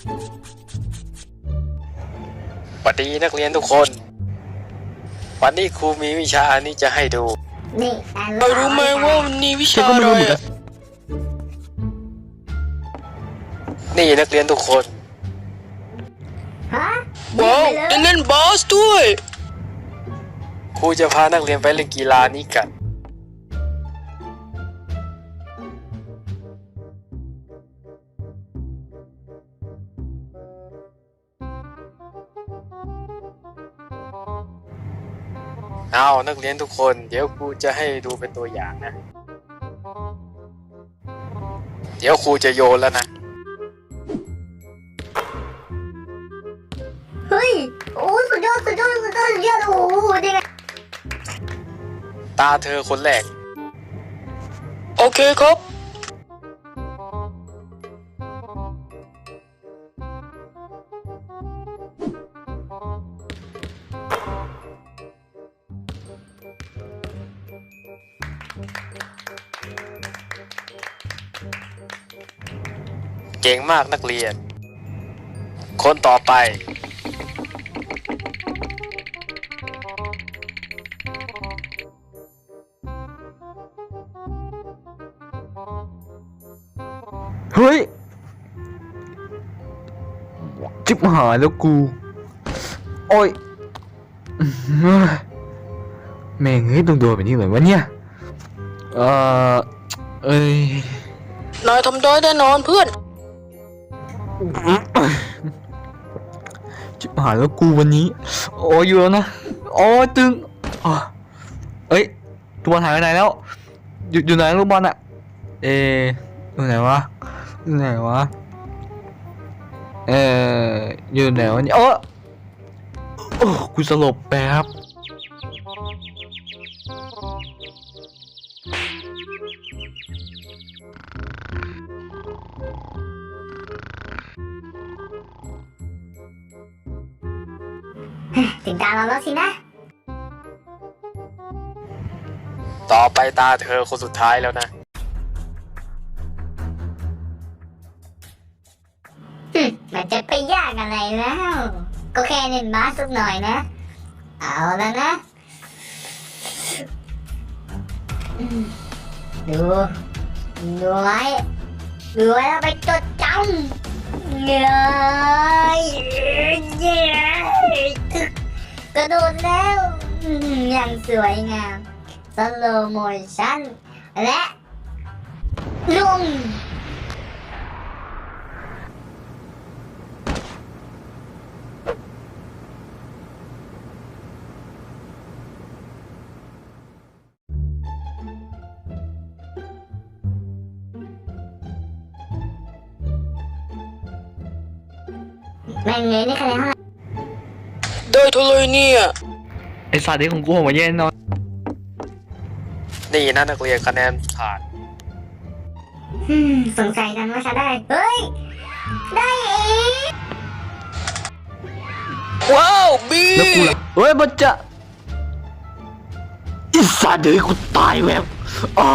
สวัสดีนักเรียนทุกคน วันนี้ครูมีวิชาอันนี้จะให้ดูนี่นายเรารู้ไหมว่าวันนี้วิฉันชาก็อะไม่ไรรู้เหมือนกัอะนนี่นักเรียนทุกคนฮะว้าวไปเลยได้เล่นบาสด้วยครูจะพานักเรียนไปเล่นกีฬานี้กัน เอานักเรียนทุกคน เดี๋ยวครูจะให้ดูเป็นตัวอย่างนะ เดี๋ยวครูจะโยนแล้วนะ เฮ้ย โอ้สุดยอดสุดยอดสุดยอดสุดยอดโอ้โหนี่ไงตาเธอคนแรก โอเคครับ เก่งมากนักเรียน คนต่อไป เฮ้ย จิบหายแล้วกู โอ้ยอื้อหือแม่งเฮ้ยต้องโดนแบบนี้เลยวะเนี่ย เอ่อเอ้ย นายทำได้แน่นอนเพื่อน จิบหายแล้วกูวันนี้ โอ้ยอยู่แล้วนะ โอ้ยตึงเอ้ยตัวหายไปไหนแล้ว อยู่อยู่ไหนลูกบอลอะเออยู่ไหนวะอยู่ไหนวะ เอออยู่ไหนวะเนี่ยโอ้กูสลบแป๊บ ถึงตาเราแล้วสินะ ต่อไปตาเธอคนสุดท้ายแล้วนะฮึมันจะไปยากอะไรแล้ว ก็แค่เล่นบาสสักหน่อยนะ เอาแล้วนะอืมดู ดูไว้ดูไว้แล้วไปจดจำเงย ระโดดแล้วอย่างสวยงามสโลโมชั่นและลงแม่งเงยนี่คะแนนเท่าไหร่ ได้เท่าเลยเนี่ย ไอสัตว์นี้ของกูผมมาแย่แน่นอนนี่นะนักเรียนคะแนนผ่าน อืมสงสัยจังว่าจะได้ เฮ้ย ได้เองว้าวบีแล้วกูล่ะเฮ้ยมันจะไอสัตว์เดี๋ยวกูตายแบบอ่า